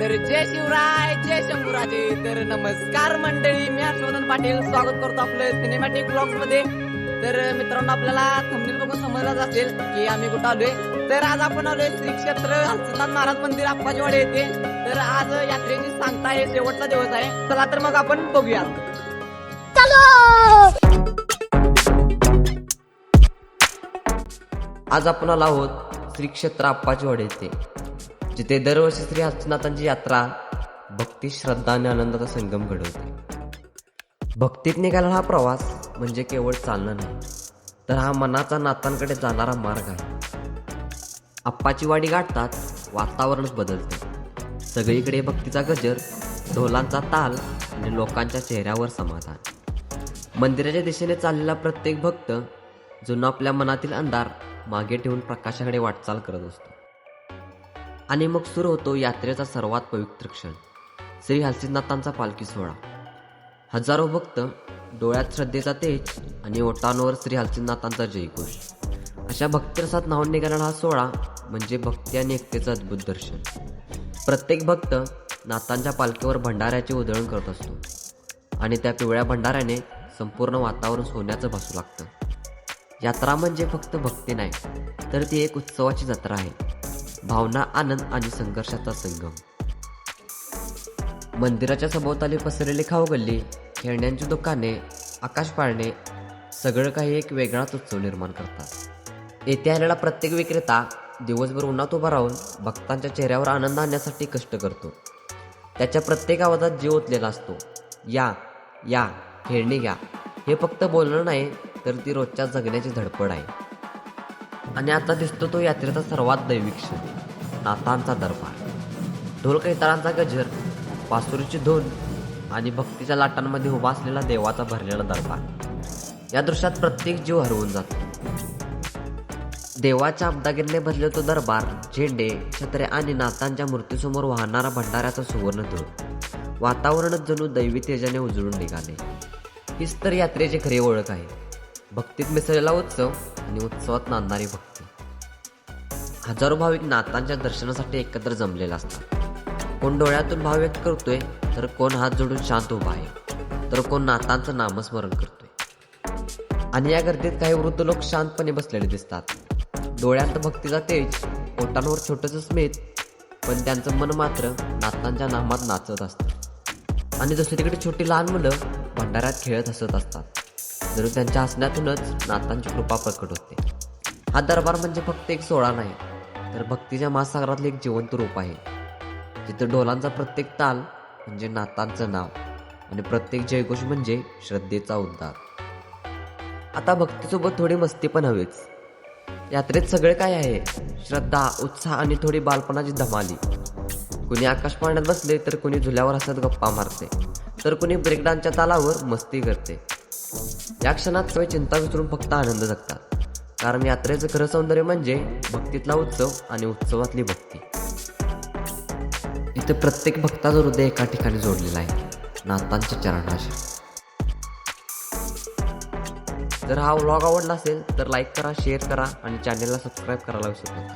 तर जय शिवराय जय शंभूराजे. तर नमस्कार मंडळी मी हर्षवर्धन पाटील. स्वागत करतो आपलं सिनेमॅटिक ब्लॉग्समध्ये तर मित्रांनो आपल्याला थंबनेल बघून समजलाच असेल की आम्ही कुठं आलोय. तर आज आपण आलोय श्री क्षेत्र हलसिद्धांत महाराज मंदिर अप्पाजीवाडी येथे. तर आज यात्रेची सांगता आहे शेवटचा दिवस आहे. चला तर मग आपण बघूया आज आपण आलो आहोत श्री क्षेत्र आप्पाजीवाडी येथे. जिथे दरवर्षी श्री हस्तनाथांची यात्रा भक्ती श्रद्धा आणि आनंदाचा संगम घडवते. भक्तीत निघाला हा प्रवास म्हणजे केवळ चालणं नाही तर हा मनाचा नातांकडे जाणारा मार्ग आहे. आप्पाची वाडी गाठतात वातावरणच बदलते. सगळीकडे भक्तीचा गजर ढोलांचा ताल आणि लोकांच्या चेहऱ्यावर समाधान. मंदिराच्या दिशेने चाललेला प्रत्येक भक्त जुना आपल्या मनातील अंधार मागे ठेवून प्रकाशाकडे वाटचाल करत असतो. आणि मग सुरू होतो यात्रेचा सर्वात पवित्र क्षण. श्री हलसिद्धनाथांचा पालखी सोहळा. हजारो भक्त डोळ्यात श्रद्धेचा तेज आणि ओटांवर श्री हलसिद्धनाथांचा जयघोष. अशा भक्तरसात नाहून निघालेला हा सोहळा म्हणजे भक्ती आणि एकतेचं अद्भुत दर्शन. प्रत्येक भक्त नाथांच्या पालखीवर भंडाऱ्याचे उधळण करत असतो. आणि त्या पिवळ्या भंडाऱ्याने संपूर्ण वातावरण सोन्याचं भासू लागतं. यात्रा म्हणजे फक्त भक्ती नाही तर ती एक उत्सवाची जत्रा आहे. भावना आनंद आणि संघर्षाचा संगम. मंदिराच्या सभोवताली पसरलेली खाऊगल्ली खेळण्यांची दुकाने आकाश पाळणे सगळं काही एक वेगळाच उत्सव निर्माण करतात. येथे आलेला प्रत्येक विक्रेता दिवसभर उन्हात उभा राहून भक्तांच्या चेहऱ्यावर आनंद आणण्यासाठी कष्ट करतो. त्याच्या प्रत्येक आवाजात जीव ओतलेला असतो. या या खेळणी घ्या. हे फक्त बोलणं नाही तर ती रोजच्या जगण्याची धडपड आहे. आणि आता दिसतो तो यात्रेचा सर्वात दैविक क्षण नातांचा दरबार. ढोलकैताळांचा गजर पासुरीची धून आणि भक्तीच्या लाटांमध्ये उभा असलेला देवाचा भरलेला दरबार. या दृश्यात प्रत्येक जीव हरवून जातो. देवाच्या अब्दागिरीने भरले तो दरबार झेंडे छत्रे आणि नातांच्या मूर्तीसमोर वाहणारा भंडाऱ्याचा सुवर्ण धूळ वातावरणच जणू दैवी तेजाने उजळून निघाले. हीच तर यात्रेची खरी ओळख आहे. भक्तीत मिसळलेला उत्सव आणि उत्सवात नांदणारी भक्ती. हजारो भाविक नातांच्या दर्शनासाठी एकत्र जमलेला असतात. कोण डोळ्यातून भाव व्यक्त करतोय तर कोण हात जोडून शांत उभा आहे तर कोण नातांचं नामस्मरण करतोय. आणि या गर्दीत काही वृद्ध लोक शांतपणे बसलेले दिसतात. डोळ्यात भक्तीचा तेज ओटांवर छोटंसं स्मित पण त्यांचं मन मात्र नातांच्या नामात नाचत असतं. आणि दुसरीकडे छोटी लहान मुलं भंडाऱ्यात खेळत हसत असतात. जणू त्यांच्या हसण्यातूनच नातांची कृपा प्रकट होते. हा दरबार म्हणजे फक्त एक सोहळा नाही तर भक्तीच्या महासागरातले एक जिवंत रूप आहे. जिथं ढोलांचा प्रत्येक ताल म्हणजे नातांचं नाव आणि प्रत्येक जयघोष म्हणजे श्रद्धेचा उद्धार. आता भक्तीसोबत थोडी मस्ती पण हवीच. यात्रेत सगळे काय आहे? श्रद्धा उत्साह आणि थोडी बालपणाची धमाली. कुणी आकाश पाण्यात बसले तर कुणी झुल्यावर हसत गप्पा मारते. तर कुणी ब्रेकडानच्या तालावर मस्ती करते. या क्षणात सगळे चिंता विसरून फक्त आनंद जगतात. कारण यात्रेचं खरं सौंदर्य म्हणजे भक्तीतला उत्सव आणि उत्सवातली भक्ती. इथे प्रत्येक भक्ताचं हृदय एका ठिकाणी जोडलेलं आहे. नातांच्या चरणाशी. जर हा व्लॉग आवडला असेल तर लाईक करा शेअर करा आणि चॅनलला सबस्क्राईब करायला विसरू नका.